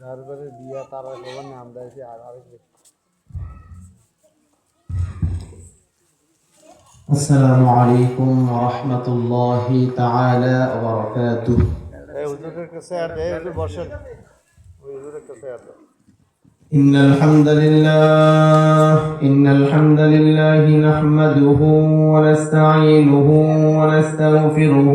যার ঘরে বিয়া তারা সবার নাম দিয়েছে আর আরেক ব্যক্তি السلام عليكم ورحمة الله تعالى وبركاته এই হুজুরের কাছে আর এই হুজুর বসেন ওই হুজুরের কাছে আর إن الحمد لله إن الحمد لله نحمده ونستعينه ونستغفره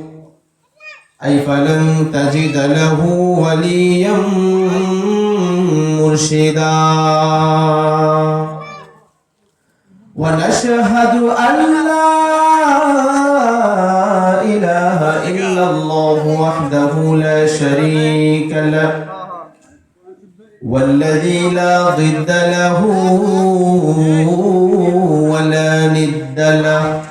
أي فلن تجد له وليا مرشدا. ونشهد أن لا إله إلا الله وحده لا شريك له والذي لا ضد له ولا ند له.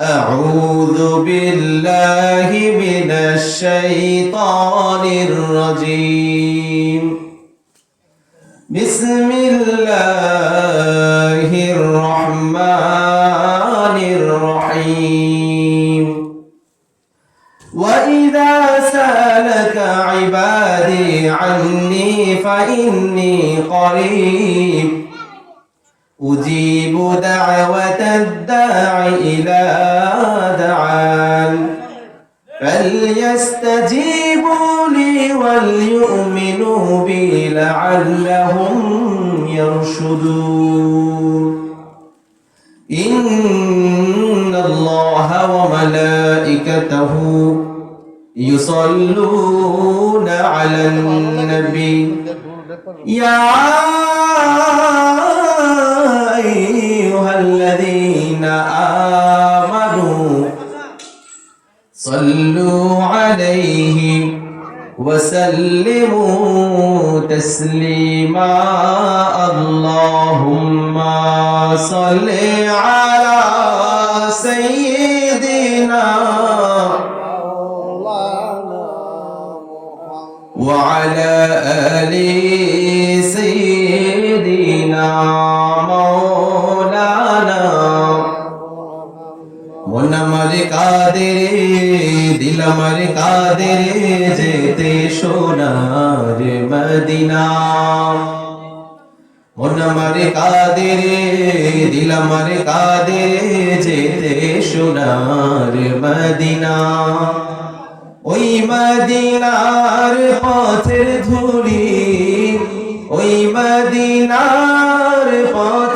أعوذ بالله من الشيطان الرجيم. بسم الله الرحمن الرحيم. وإذا سألك عبادي عني فإني قريب أجيب دعوة الداع إلى دعان. فليستجيبوا لي وليؤمنوا بي لعلهم يرشدون. إن الله وملائكته يصلون على النبي. يا صلوا عليه وسلموا تسليما. اللهم صل على سيدنا وعلى آل আমার কাদের যেতে সোনার মদিনা। মন আমার কাদেরে, দিল আমার কাদেরে যেতে সোনার মদিনা। ওই মদিনার পথের ধুলি, ওই মদিনার ধুলি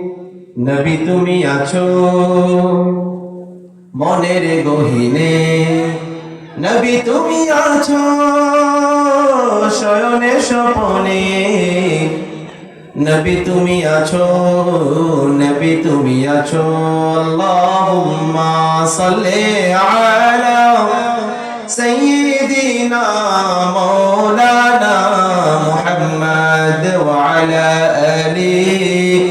নবী তুমি আছো। মনের গহিনে, নবী তুমি আছো। শয়নে স্বপনে, নবী তুমি আছো, নবী তুমি আছো। আল্লাহুম্মা সাল্লি আলা সাইয়্যিদিনা মাওলানা মুহাম্মদ ওয়া আলা আলিহি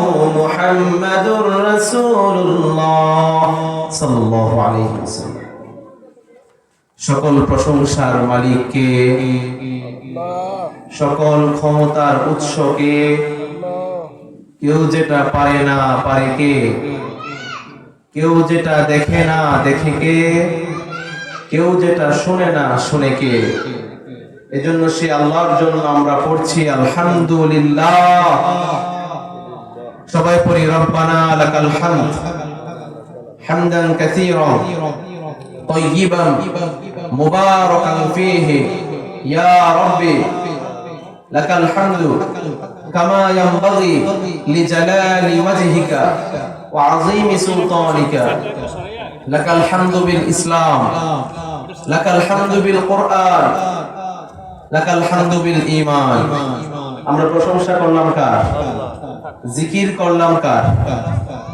সকল প্রশংসার মালিককে সকল ক্ষমতার উৎসকে কেউ যেটা পারে না পারে কে? কেউ যেটা দেখে না দেখে কে? কেউ যেটা শুনে না শুনে কে? এজন্য সে আল্লাহর জন্য আমরা পড়ছি, আলহামদুলিল্লাহ। সবাই পড়ি, রব্বানা লাকাল হামদ। হামদান কাসীরান طيبا مباركا فيه يا ربي لك الحمد كما ينبغي لجلال وجهك وعظيم سلطانك لك الحمد بالإسلام لك الحمد بالقرآن লাকাল হামদু বিল ঈমান আমরা প্রশংসা করলাম কার জিকির করলাম কার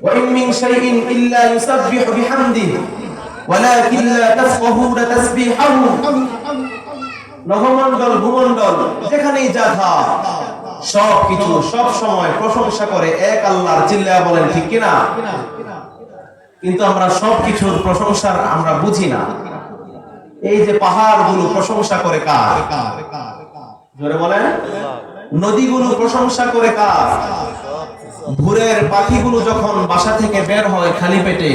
وإن من شيء إلا يسبح بحمده ولكن لا تفقهون تسبيحه নভমণ্ডল ভূমণ্ডল যেখানেই যা থা সব কিছু সব সময় প্রশংসা করে এক আল্লাহর চিল্লায় বলেন ঠিক কিনা কিন্তু আমরা সব কিছুর প্রশংসার আমরা বুঝি না এই যে পাহাড়গুলো প্রশংসা করে কার জোরে বলেন নদীগুলো প্রশংসা করে কার ভোরের পাখিগুলো যখন বাসা থেকে বের হয় খালি পেটে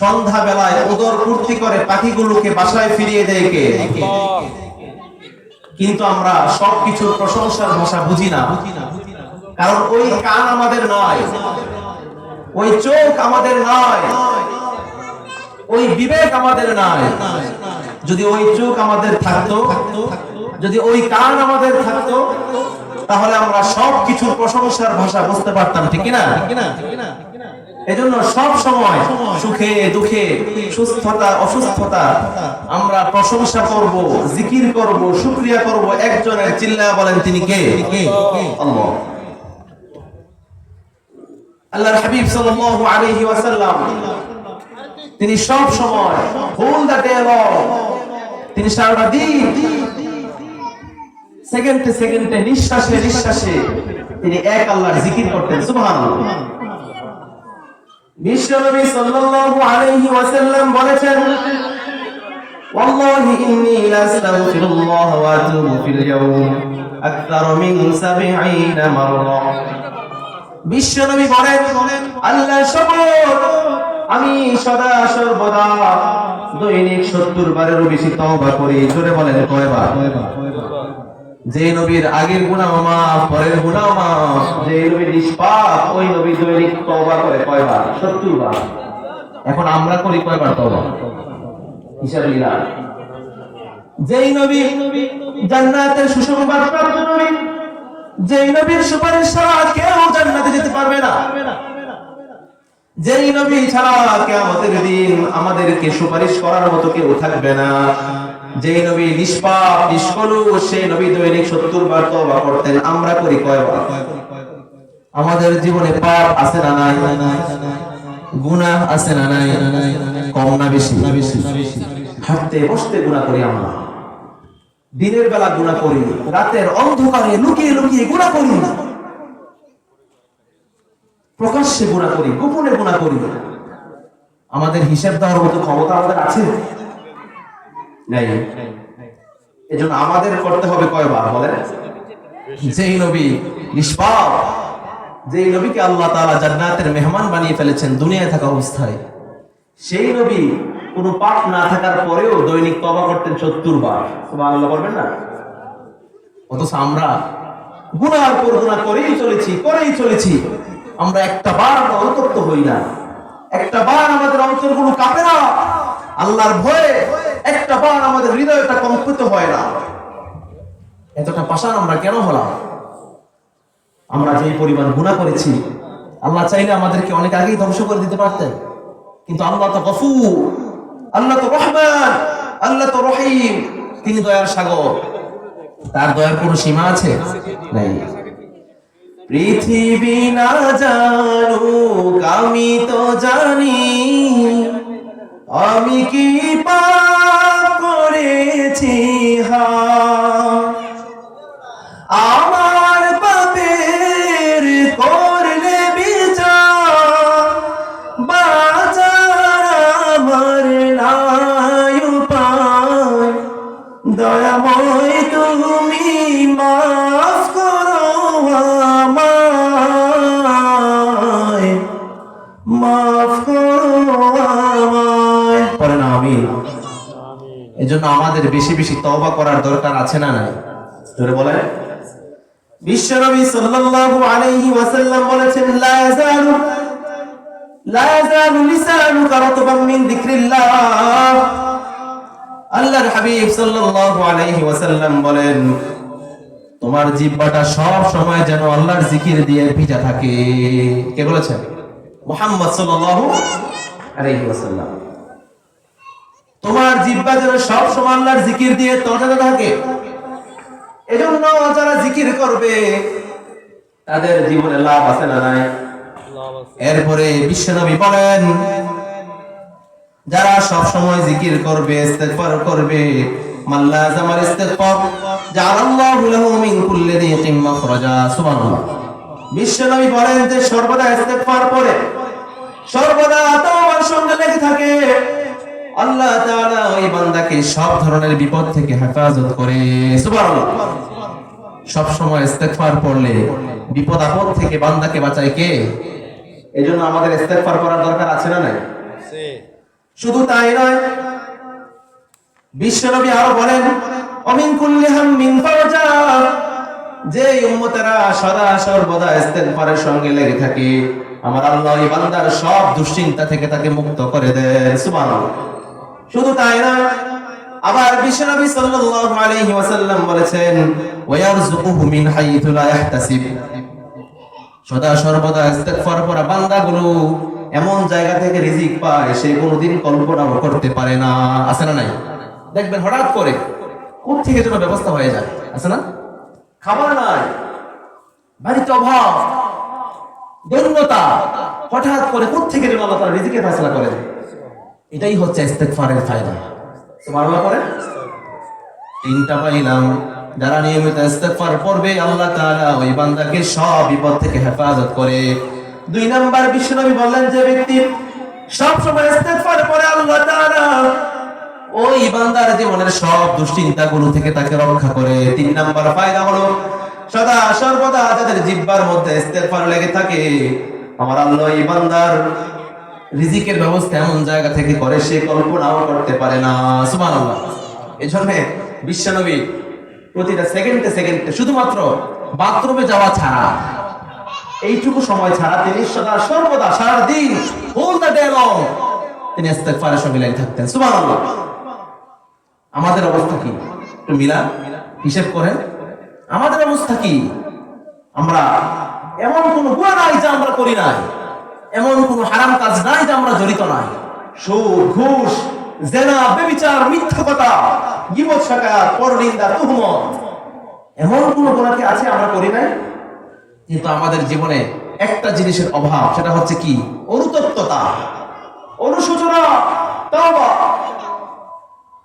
সন্ধ্যা বেলায় উদর পূর্তি করে পাখিগুলোকে বাসায় ফিরিয়ে দেয় কে? কিন্তু আমরা সবকিছুর প্রশংসার ভাষা বুঝি না। কারণ ওই কান আমাদের নয়, ওই চোখ আমাদের নয়, ওই বিবেক আমাদের নয়। যদি ওই চোখ আমাদের থাকতো, যদি ওই কান আমাদের থাকতো তাহলে আমরা সব কিছুর প্রশংসার ভাষা বুঝতে পারতাম ঠিক না এজন্য সব সময় সুখে দুঃখে সুস্থতা অসুস্থতা আমরা প্রশংসা করব জিকির করব শুকরিয়া করব। একজনের চিল্লা বলেন তিনি কে? আল্লাহ। আল্লাহর হাবিব সাল্লাল্লাহু আলাইহি ওয়াসাল্লাম তিনি সব সময় হোল দ্য ডে তিনি সারাটা দিন সেকেন্ডে সেকেন্ডে নিঃশ্বাসে নিঃশ্বাসে তিনি এক আল্লাহর জিকির করতেন সুবহানাল্লাহ বিশ্বনবী সাল্লাল্লাহু আলাইহি ওয়াসাল্লাম বলেছেন والله إني لأستغفر الله وأتوب في اليوم أكثر من سبعين مرة বিশ্বনবী বলেন আল্লাহ শপথ আমি সদা সর্বদা দৈনিক সত্তর বারেরও বেশি তওবা করি জোরে বলেন কয়বার যে নবীর আগের গুনাহ মাফ পরের গুনাহ মাফ। যে নবীর নিষ্পাপ ওই নবী দৈনিক তওবা করে কয়বার? সত্তর বার এখন আমরা করি কয়বার তওবা? হিসাব নিলাম। যেই নবী জান্নাতের সুসংবাদ প্রাপ্ত নবী যেই নবীর সুপারিশ ছাড়া কেউ জান্নাতে যেতে পারবে না। যেই নবী ছাড়া কিয়ামতের দিন আমাদেরকে সুপারিশ করার মতো কেউ থাকবে না। যেই নবী নিষ্পাপ, নিষ্কলু সেই নবী দৈনিক সত্তর বার তওবা করতেন। আমরা করি কয়বার আমাদের জীবনে পাপ আছে না নাই? গুনাহ আছে না নাই? কম না বেশি না বেশি? হাঁটতে, বসতে গুনাহ করি আমরা। দিনের বেলা গুনাহ করি, রাতের অন্ধকারে লুকিয়ে লুকিয়ে গুনাহ করি। প্রকাশ্যে গুনাহ করি, গোপনে গুনাহ করি। আমাদের হিসাব দেওয়ার মতো ক্ষমতা আমাদের আছে? নাই। আমাদের করতে হবে কয়বার বলেন? যেই নবী নিষ্পাপ, যেই নবীকে আল্লাহ তাআলা জান্নাতের মেহমান বানিয়ে ফেলেছেন দুনিয়ায় থাকা অবস্থায়, সেই নবী কোনো পাপ না থাকার পরেও দৈনিক তবা করতেন সত্তর বার। করবেন না? অথচ আমরা পর গুনাহ করেই চলেছি করেই চলেছি। আমরা একটা বার অনুতপ্ত হই না। একটা বার আমাদের কাঁপে না। আল্লাহর ভয়ে একটা বার আমাদের হৃদয়টা কম্পিত হয় না। এতটা পাষাণ আমরা কেন হলাম? আমরা যে পরিমাণ গুণা করেছি, আল্লাহ চাইলে আমাদেরকে অনেক আগেই ধ্বংস করে দিতে পারতেন। কিন্তু আল্লাহ তো গফুর, আল্লাহ তো রহমান, আল্লাহ তো রহিম। তিনি দয়ার সাগর। তার দয়ার কোনো সীমা আছে? নাই। পৃথিবী না জানুক, আমি তো জানি আমি কি পাপ করেছি হা এজন্য আমাদের বেশি বেশি তওবা করার দরকার আছে না নাই? জোরে বলেন। বিশ্বনবী সাল্লাল্লাহু আলাইহি ওয়াসাল্লাম বলেছেন, লা ইয়াজালু লা ইয়াজালু লিসানুকা রাতবান মিন যিকরিল্লাহ। আল্লাহর হাবিব সাল্লাল্লাহু আলাইহি ওয়াসাল্লাম বলেন, তোমার জিহ্বাটা সব সময় যেন আল্লাহর জিকির দিয়ে ভিজা থাকে। কে বলেছেন? মুহাম্মদ সাল্লাল্লাহু আলাইহি ওয়াসাল্লাম। তোমার জিহ্বা যেন সব সময় আল্লাহর জিকির দিয়ে তরতাজা থাকে। এজন্য যারা জিকির করবে, তাদের জীবনে লাভ আছে না নাই? এরপরে বিশ্বনবী বলেন, যারা সব সময় জিকির করবে, ইস্তেগফার করবে, মাল্লা জামার ইস্তেগফার, জাআলাল্লাহু লাহু মিন কুল্লি দিকিম মাখরাজা, সুবহানাল্লাহ। বিশ্বনবী বলেন যে সর্বদা ইস্তেগফার পড়ে, সর্বদা তওবার সঙ্গে লেগে থাকে। আল্লাহ তাআলা ওই বান্দাকে সব ধরনের বিপদ থেকে হেফাজত করে। সুবহানাল্লাহ। সব সময় ইস্তেগফার পড়লে বিপদ আপদ থেকে বান্দাকে বাঁচায় কে? এজন্য আমাদের ইস্তেগফার করার দরকার আছে না নাই? শুধু তাই নয় বিশ্বনবী আরও বলেন অমিন কুল্লি হাম্মিন ফারজা। যে উম্মতেরা সদা সর্বদা ইস্তেগফারের সঙ্গে লেগে থাকে আমার আল্লাহ এই বান্দার সব দুশ্চিন্তা থেকে তাকে মুক্ত করে দেয় সুবহানাল্লাহ। শুধু তাই না, আবার বিশ্বনবী সাল্লাল্লাহু আলাইহি ওয়াসাল্লাম বলেছেন ওয়ারযুকুহু মিন হাইথু লা ইয়াহতাসিব। সদা সর্বদা ইস্তেগফার করা বান্দাগুলো এমন জায়গা থেকে রিজিক পায়, সে কোনোদিন কল্পনাও করতে পারে না। আছে না নাই? দেখবেন হঠাৎ করে কোথ থেকে যেন ব্যবস্থা হয়ে যায়। আছে না? খাবার নাই, বাড়িতে অভাব দৈন্যতা হঠাৎ করে কোথ থেকে যেন আল্লাহ তাআলা রিজিকের ফয়সালা করে এটাই হচ্ছে ইস্তেগফারের ফায়দা। সুবহানাল্লাহ পড়েন? তিনটা পাইলাম। যারা নিয়মিত ইস্তেগফার পড়বে, আল্লাহ তাআলা ওই বান্দাকে সব বিপদ থেকে হেফাজত করে। দুই নাম্বার বিশ্বনবী বললেন যে ব্যক্তি সব সময় ইস্তেগফার পড়ে, আল্লাহ তাআলা ওই বান্দার জীবনের সব দুশ্চিন্তাগুলো থেকে তাকে রক্ষা করে। তিন নাম্বার ফায়দা হলো, সদা সর্বদা যাদের জিব্বার মধ্যে ইস্তেগফার লেগে থাকে, আমার আল্লাহ এই বান্দার রিজিকের ব্যবস্থা এমন জায়গা থেকে করে, সে কল্পনাও করতে পারে না। সুবহানাল্লাহ। এই জন্য বিশ্বনবী প্রতিটা সেকেন্ডে সেকেন্ডে শুধুমাত্র বাথরুমে যাওয়া ছাড়া, এইটুকু সময় ছাড়া তিনি সদা সর্বদা সারা দিন হোল দ্য তিনি ইস্তেগফারের সঙ্গে লেগে থাকতেন। সুবহানাল্লাহ। আমাদের অবস্থা কি? একটু মিলা, হিসেব করেন। আমাদের অবস্থা কি? আমরা এমন কোন গুণা নাই যা আমরা করি নাই। এমন কোন হারাম কাজ নাই যে আমরা জড়িত নাই। সুদ, ঘুষ, জেনা, বেবিচার, মিথ্যা কথা, গিবত শাকাত পরনিন্দা, তুহমত। এমন কোন গুণাকে আছে আমরা করি নাই? কিন্তু আমাদের জীবনে একটা জিনিসের অভাব, সেটা হচ্ছে কি? অনুতপ্ততা। অনুশোচনা, তাওবা।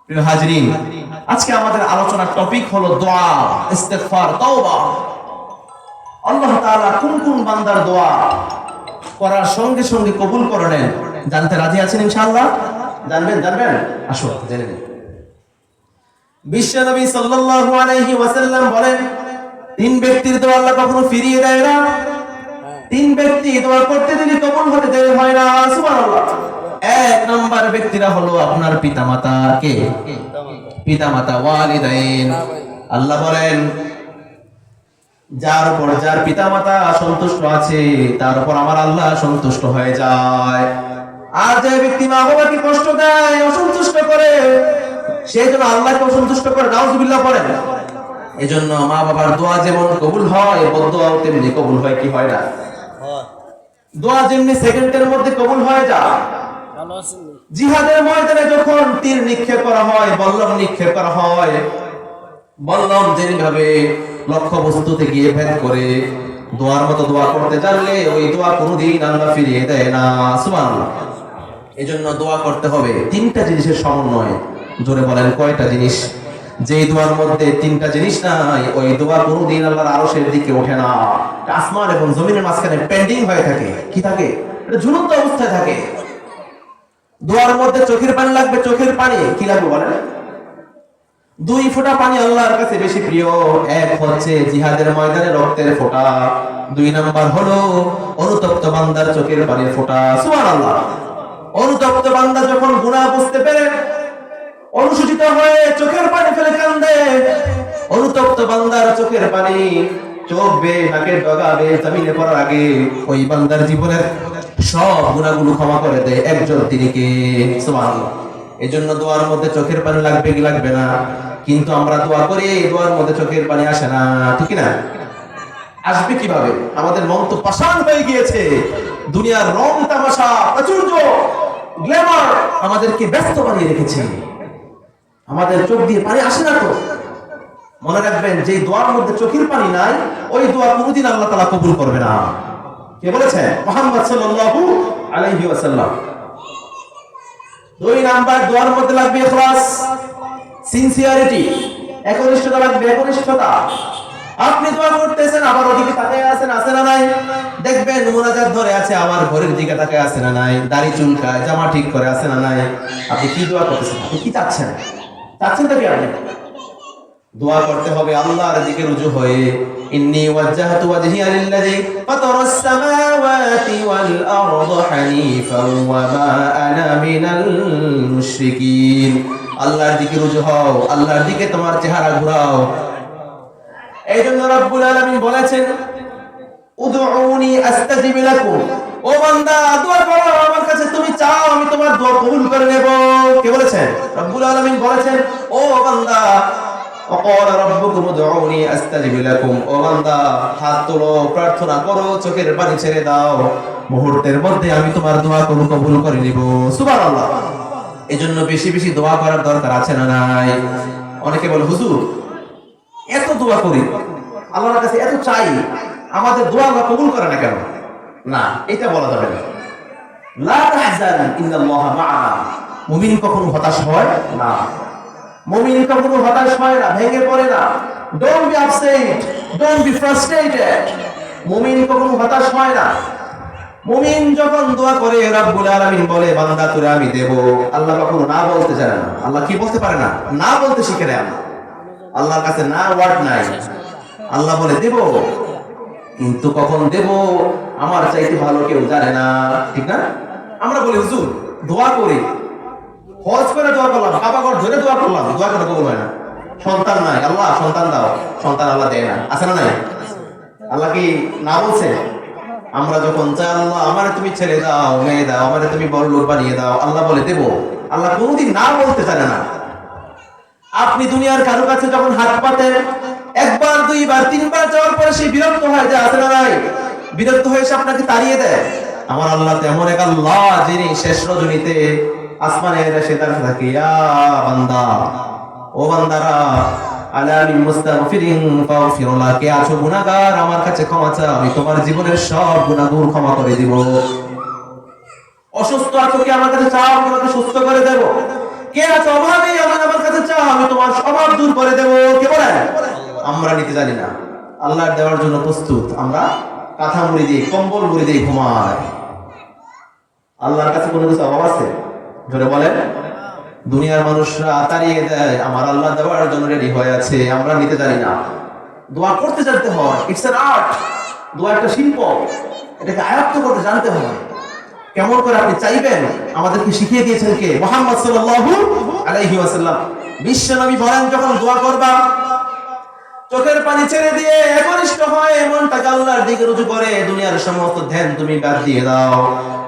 প্রিয় হাজরিন, আজকে আমাদের আলোচনার টপিক হলো দোয়া, ইস্তেগফার, তাওবা। আল্লাহ তাআলা কোন কোন বান্দার দোয়া করার সঙ্গে সঙ্গে কবুল করে নেন। জানতে রাজি আছেন ইনশাআল্লাহ? জানবেন জানবেন? আসো, জেনে নিন। বিশ্বনবী সাল্লাল্লাহু আলাইহি ওয়াসাল্লাম বলেন, তিন ব্যক্তির দোয়া আল্লাহ কখনো ফিরিয়ে দেয় না। তিন ব্যক্তি দোয়া করতে দিলে কবুল হতে দেরি হয় না, সুবহানাল্লাহ। এক নাম্বার ব্যক্তিরা হলো আপনার পিতামাতা কে? পিতামাতা, ওয়ালিদাইন। আল্লাহ বলেন যার উপর যার পিতামাতা সন্তুষ্ট আছে, তার উপর আমার আল্লাহ সন্তুষ্ট হয়ে যায়। আর যে ব্যক্তি মা বাবাকে কষ্ট দেয়, অসন্তুষ্ট করে সেই জন্য আল্লাহকে অসন্তুষ্ট করে, নাউজুবিল্লাহ পড়েন এজন্য মা বাবার দোয়া যেমন কবুল হয় বদোয়াও তেমনি কবুল হয়, কি হয় না? দোয়া যেমনি সেকেন্ডের মধ্যে কবুল হয়ে যায়। জিহাদের ময়দানে যখন তীর নিক্ষেপ করা হয় বল্লম নিক্ষেপ করা হয় বল্লম যেভাবে লক্ষ্য বস্তুতে গিয়ে ভেদ করে, দোয়ার মতো দোয়া করতে জানলে ওই দোয়া কোনোদিন আল্লাহ ফিরিয়ে দেয় না। সুবহানাল্লাহ। এজন্য দোয়া করতে হবে। তিনটা জিনিসের সমন্বয়। জোরে বলেন, কয়টা জিনিস? যে দোয়ার মধ্যে তিনটা জিনিস নাই, ওই দোয়া কোনোদিন আল্লাহর আরশের দিকে ওঠে না। আসমান এবং জমিনের মাঝখানে পেন্ডিং হয়ে থাকে। কি থাকে? এটা ঝুলন্ত অবস্থায় থাকে। দোয়ার মধ্যে চোখের পানি লাগবে, চোখের পানি। কি লাগবে বলেন? দুই ফোঁটা পানি আল্লাহর কাছে বেশি প্রিয়। এক হচ্ছে জিহাদের ময়দানে রক্তের ফোঁটা। দুই নাম্বার হলো অনুতপ্ত বান্দার চোখের পানির ফোঁটা। সুবহানাল্লাহ। অনুতপ্ত বান্দা যখন গুনাহ বুঝতে পেরে, অনুসূচিত হয়ে চোখের পানি ফেলে কান্দে, অনুতপ্ত বান্দার চোখের পানি চোখ বে নাকের ডগা জমিনে পড়ার আগে ওই বান্দার জীবনের সব গুণাগুলো ক্ষমা করে দেয় একজন তিনি কে? সুবহানাল্লাহ। এই জন্য দোয়ার মধ্যে চোখের পানি লাগবে কি লাগবে না? কিন্তু আমরা দোয়া করি, এই দোয়ার মধ্যে চোখের পানি আসে না, ঠিক না আসবে কীভাবে? আমাদের মন তো পাষাণ হয়ে গিয়েছে। দুনিয়ার রং তামাশা প্রাচুর্য গ্ল্যামার আমাদেরকে ব্যস্ত বানিয়ে রেখেছে। আমাদের চোখ দিয়ে পানি আসে না তো। মনে রাখবেন যে দোয়ার মধ্যে চোখের পানি নাই, ওই দোয়া কোনোদিন আল্লাহ তালা কবুল করবে না। কে বলেছে? মোহাম্মদ সাল্লাল্লাহু আলাইহি ওয়াসাল্লাম। দুই নাম্বার দোয়ার মধ্যে লাগবে ইখলাস সিনসিয়ারিটি একনিষ্ঠতা লাগবে, একনিষ্ঠতা। আপনি দোয়া করতেছেন, আবার ওদিকে তাকায় আছেন, আছে না নাই? দেখবেন মোনাজাত ধরে আছে, আবার ঘরের দিকে তাকায় আছে না নাই? দাড়ি চুলকায়, জামা ঠিক করে আছে না নাই? আপনি কি দোয়া করতেছেন? আপনি কি চাচ্ছেন? চাচ্ছেন তো কি আপনি? দোয়া করতে হবে আল্লাহর দিকে রুজু হয়ে। ইন্নী ওয়াজ্জাহতু ফাতারাস সামাওয়াতি ওয়াল ওয়া মা আনা মিনাল মুশরিকিন। আল্লাহর দিকে রুজু হও, আল্লাহর দিকে তোমার চেহারা ঘোরাও। রব্বুল আলামিন বলেছেন, উদউনি আস্তাজিব লাকুম। ও বান্দা, দোয়া করো, আমার কাছে তুমি চাও, আমি তোমার দোয়া কবুল করে নেব। কে বলেছেন? রব্বুল আলামিন বলেছেন, ও বান্দা وقال ربكم ادعوني استجب لكم ও বান্দা হাত তোলো প্রার্থনা করো চোখের পানি ছেড়ে দাও মুহূর্তের মধ্যে আমি তোমার দোয়া করু কবুল করে নিব সুবহানাল্লাহ এজন্য বেশি বেশি দোয়া করার দরকার আছে না নাই অনেকে বলে হুজুর এত দোয়া করি আল্লাহর কাছে এত চাই আমাদের দোয়া আল্লাহ কবুল করে না কেন না এটা বলা যাবে না লা তাহজান ইন্নাল্লাহা মা'ানা মুমিন কখনো হতাশ হয় না মুমিন কখনো হতাশ হয় না, ভেঙে পড়ে না। Don't be upset don't be frustrated মুমিন কখনো হতাশ হয় না। মুমিন যখন দোয়া করে, রব্বুল আলামিন বলে, বান্দা, তোরে আমি দেব। আল্লাহ কখনো না বলতে জানে না। আল্লাহ কি বলতে পারে না? না বলতে শিখে নেয় আল্লাহ। আল্লাহর কাছে না ওয়ার্ড নাই। আল্লাহ বলে, দেব। কিন্তু কখন দেব, আমার চাইতে ভালো কেউ জানে না। ঠিক না? আমরা বলি, হুজুর, দোয়া করি। হজ করে দোয়া করলাম কাবা ঘর ধরে দোয়া করলাম, দোয়া করে কবুল হয় না। সন্তান নাই, আল্লাহ সন্তান দাও, সন্তান আল্লাহ দেয় না। আছে না নাই? আল্লাহ কি না বলছে? আমরা যখন চাই, আল্লাহ আমারে তুমি ছেলে দাও মেয়ে দাও, আমারে তুমি বড় লোক বানিয়ে দাও, আল্লাহ বলে দেব। আল্লাহ কোনোদিন না বলতে জানে না। আপনি দুনিয়ার কারও কাছে যখন হাত পাতেন, একবার, দুইবার, তিনবার যাওয়ার পরে সে বিরক্ত হয়, যে আছে না নাই? বিরক্ত হয়ে এসে আপনাকে তাড়িয়ে দেয়। আমার আল্লাহ তেমন এক আল্লাহ যিনি শেষ রজনীতে আসমানে এসে দাঁড়িয়ে থাকে বান্দা, ও বান্দারা কে আছো আমার কাছে ক্ষমা আমি তোমার জীবনের সব ক্ষমা করে দিব। অসুস্থ আছো আমার কাছে সুস্থ করে কে অভাবে আমার কাছে আমি তোমার দূর করে কে বলেন আমরা নিতে জানি না। আল্লাহর দেওয়ার জন্য প্রস্তুত। আমরা কাঁথা মুড়ি দিই কম্বল মুড়ি দিই ঘুমাই। আল্লাহর কাছে কোনো কিছু অভাব আছে? ধরে বলেন। দুনিয়ার মানুষরা তাড়িয়ে দেয়, আমার আল্লাহ দেওয়ার জন্য রেডি হয়ে আছে, আমরা নিতে জানি না। দোয়া করতে জানতে হয় ইটস অ্যান আর্ট দোয়া একটা শিল্প, এটাকে আয়ত্ত করতে জানতে হয়। কেমন করে আপনি চাইবেন? আমাদেরকে শিখিয়ে দিয়েছেন কে? মোহাম্মদ সাল্লাল্লাহু আলাইহি ওয়াসাল্লাম। বিশ্ব নবী বলেন, যখন দোয়া করবা চোখের পানি ছেড়ে দিয়ে একনিষ্ঠ হয় মনটাকে আল্লাহর দিকে রুজু করে, দুনিয়ার সমস্ত ধ্যান তুমি বাদ দিয়ে দাও।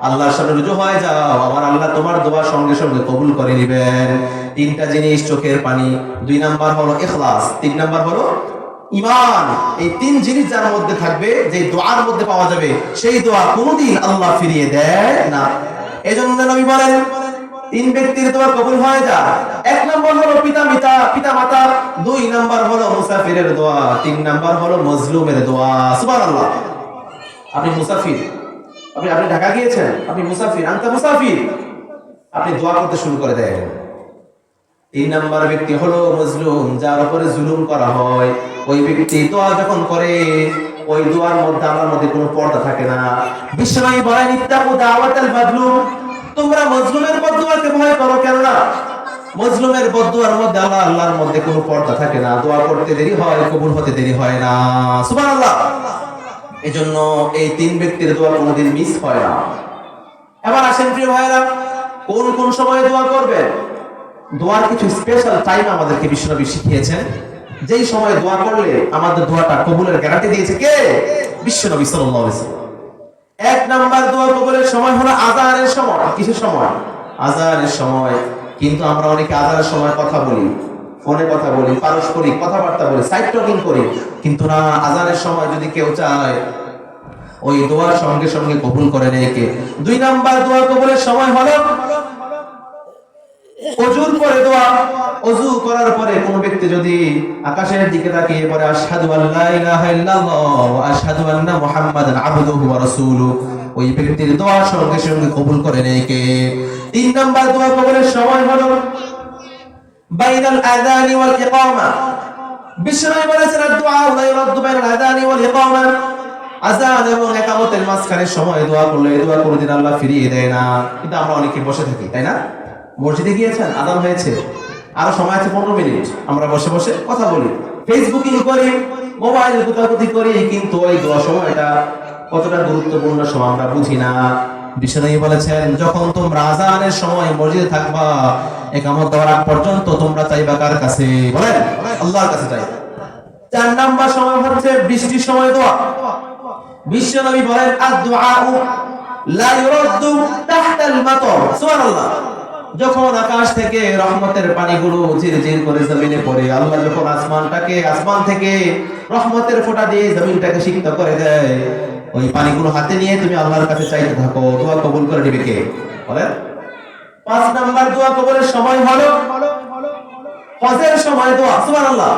আল্লাহর সামনে রুজু হয়ে যাও আমার আল্লাহ তোমার দোয়া সঙ্গে সঙ্গে কবুল করে নেবেন। তিনটা জিনিস চোখের পানি, দুই নাম্বার হলো ইখলাস, তিন নাম্বার হলো ইমান এই তিন জিনিস যার মধ্যে থাকবে, যে দোয়ার মধ্যে পাওয়া যাবে, সেই দোয়া কোনোদিন আল্লাহ ফিরিয়ে দেয় না। এজন্য নবী বলেন তিন ব্যক্তির দোয়া কবুল হয়ে যায় এক নম্বর হলো পিতা মিতা, পিতা মাতা। দুই নম্বর হলো মুসাফিরের দোয়া, তিন নম্বর হলো মজলুমের দোয়া। সুবহানাল্লাহ। আপনি মুসাফির? আপনি আপনি ঢাকা গিয়েছেন? আপনি মুসাফির? আনতা মুসাফির? আপনি দোয়া করতে শুরু করে দেন। তিন নাম্বার ব্যক্তি হলো মজলুম, যার উপরে জুলুম করা হয়। ওই ব্যক্তি দোয়া যখন করে, ওই দোয়ার মধ্যে আমার মধ্যে কোনো পর্দা থাকে না। বিশ্বনবী বলেন ইত্তাকু দাওয়াতাল মাজলুম। তোমরা মজলুমের বদদুয়াকে ভয় করো কেন না মজলুমের বদদুয়ার মধ্যে আল্লাহ, আল্লাহর মধ্যে কোনো পর্দা থাকে না। দোয়া করতে দেরি হয়, কবুল হতে দেরি হয় না। সুবহানাল্লাহ। এজন্য এই তিন ব্যক্তির দোয়া কোনোদিন মিস হয় না। এবার আসেন প্রিয় ভাইরা কোন কোন সময়ে দোয়া করবে দোয়ার কিছু স্পেশাল টাইম আমাদেরকে বিশ্বনবী শিখিয়েছেন। যেই সময় দোয়া করলে আমাদের দোয়াটা কবুলের গ্যারান্টি দিয়েছে কে? বিশ্বনবী সাল্লাল্লাহু আলাইহি এক নাম্বার দোয়া কবুলের সময় হলো আজানের সময়। কিছু সময়? আজানের সময়। কিন্তু আমরা অনেকে আজানের সময় কথা বলি, ফোনে কথা বলি, পারস্পরিক কথাবার্তা বলি সাইড টকিং করি। কিন্তু না, আজানের সময় যদি কেউ চায়, ওই দোয়ার সঙ্গে সঙ্গে কবুল করে নেয় কে? দুই নাম্বার দোয়া কবুলের সময় হলো অজুর পরে দোয়া, অজু করার পরে কোন ব্যক্তি যদি আকাশের দিকে তাকিয়ে পরে আশহাদু আল্লা ইলাহা ইল্লাল্লাহ ওয়া আন্না মুহাম্মাদান আবদুহু ওয়া ওই ব্যক্তির দোয়া সঙ্গে সঙ্গে কবুল করে নেয় কে? তিন নাম্বার দোয়া কবুলের সময় হলো, বাইনাল আযানি ওয়াল ইকামা। বলেছেন দোয়া বাইনাল আযানি ওয়াল ইকামা। এবং একামতের মাঝখানে সময় দোয়া করলে দোয়া কোনোদিন আল্লাহ ফিরিয়ে দেয় না। কিন্তু আমরা অনেকে বসে থাকি, তাই না? মসজিদে গিয়েছেন, আদান হয়েছে। আরও সময় আছে, পনেরো মিনিট। আমরা বসে বসে কথা বলি। ফেসবুকিং করি মোবাইল গুতাগুতি করি, কিন্তু ওই দোয়া সময়টা কতটা গুরুত্বপূর্ণ সময় আমরা বুঝি না। বিশ্বনবী বলেছেন, যখন তোমরা আজানের সময় মসজিদে থাকবা, একামত দেওয়ার আগ পর্যন্ত তোমরা চাইবা কার কাছে? বলেন, আল্লাহর কাছে চাইবা। চার নাম্বার সময় হচ্ছে বৃষ্টির সময় দোয়া। বিশ্বনবী বলেন, আদ-দুআউ লা ইউরাদ্দু তাহতাল মাতর। সুবহানাল্লাহ। যখন আকাশ থেকে রহমতের পানিগুলো ঝিরঝির করে জমিনে পড়ে, আল্লাহ যখন আসমানটাকে, আসমান থেকে রহমতের ফোঁটা দিয়ে জমিনটাকে সিক্ত করে দেয়, ওই পানিগুলো হাতে নিয়ে তুমি আল্লাহর কাছে চাইতে থাকো, দোয়া কবুল করে নিবে কে? বলেন। পাঁচ নাম্বার দোয়া কবুলের সময় হলো, হজের সময় দোয়া, সুবহানাল্লাহ।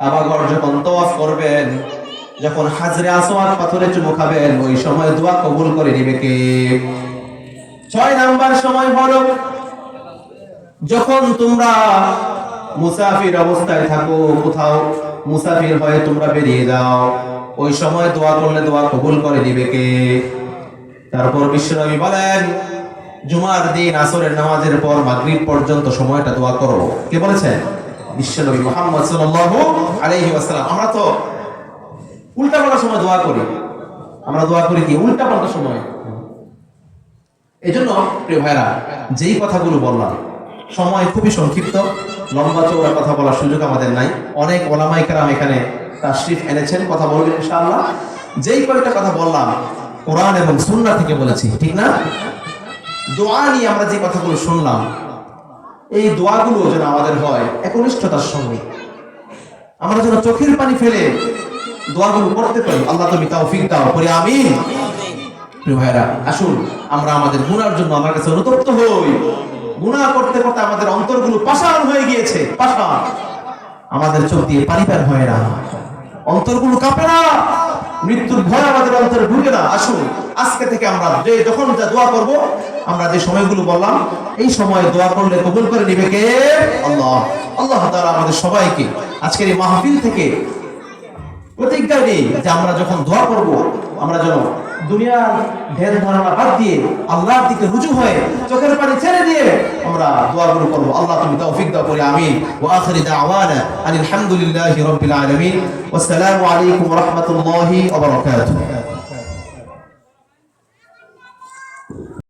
কাবাঘর যখন তওয়াফ করবেন, যখন হাজরে আসওয়াদ পাথরে চুমু খাবেন, ওই সময় দোয়া কবুল করে নিবে কে? ছয় নাম্বার সময় হলো, যখন তোমরা মুসাফির অবস্থায় থাকো, কোথাও মুসাফির হয়ে তোমরা বেরিয়ে যাও, ওই সময় দোয়া করলে দোয়া কবুল করে দিবে কে? তারপর বিশ্বনবী বলেন, জুমার দিন, আসরের নামাজের পর মাগরিব পর্যন্ত সময়টা দোয়া করো। কে বলেছেন? বিশ্বনবী মোহাম্মদ সাল্লাল্লাহু আলাইহি ওয়াসাল্লাম। আমরা তো উল্টা পাল্টা সময় দোয়া করি। আমরা দোয়া করি কি? উল্টা পাল্টা সময়। এই জন্য প্রিয় ভাইরা যেই কথাগুলো বললাম, সময় খুবই সংক্ষিপ্ত, লম্বা চৌড়া কথা বলার সুযোগ আমাদের নাই। অনেক ওলামাই কেরাম এখানে তাশরিফ এনেছেন, কথা বলবেন ইনশাআল্লাহ। যেই কয়েকটা কথা বললাম, কোরআন এবং সুন্নাহ থেকে বলেছি, ঠিক না? দোয়া নিয়ে আমরা যে কথাগুলো শুনলাম, এই দোয়াগুলো যেন আমাদের হয় একনিষ্ঠতার সঙ্গে। আমরা যেন চোখের পানি ফেলে দোয়াগুলো করতে পারি। আল্লাহ তুমি তৌফিক দাও করি আমিন। প্রিয় ভাইরা আসুন, আমরা আমাদের গুনার জন্য আমার কাছে অনুতপ্ত হই। গুনাহ করতে করতে আমাদের অন্তরগুলো পাষাণ হয়ে গিয়েছে, পাষাণ। আমাদের চোখ দিয়ে পানি বের হয় না। অন্তরগুলো কাঁপে না। মৃত্যুর ভয় আমাদের অন্তরে ঢুকে না। আসুন, আজকে থেকে আমরা যে যখন যা দোয়া করব, আমরা যে সময়গুলো বললাম, এই সময়ে দোয়া করলে কবুল করে নিবে কে? আল্লাহ। আল্লাহ তাআলা আমাদের সবাইকে আজকের এই মাহফিল থেকে প্রতিজ্ঞা নেই যে আমরা যখন দোয়া করব, আমরা যেন দুনিয়ার ভেদ ধারণা বাদ দিয়ে আল্লাহর দিকে রুজু হয়ে চোখের পানি ছেড়ে দিয়ে আমরা দোয়াগুলো করব। আল্লাহ তুমি তৌফিক দাও করে আমি ও আখিরি দাওয়ানা আলহামদুলিল্লাহি রাব্বিল আলাইকুম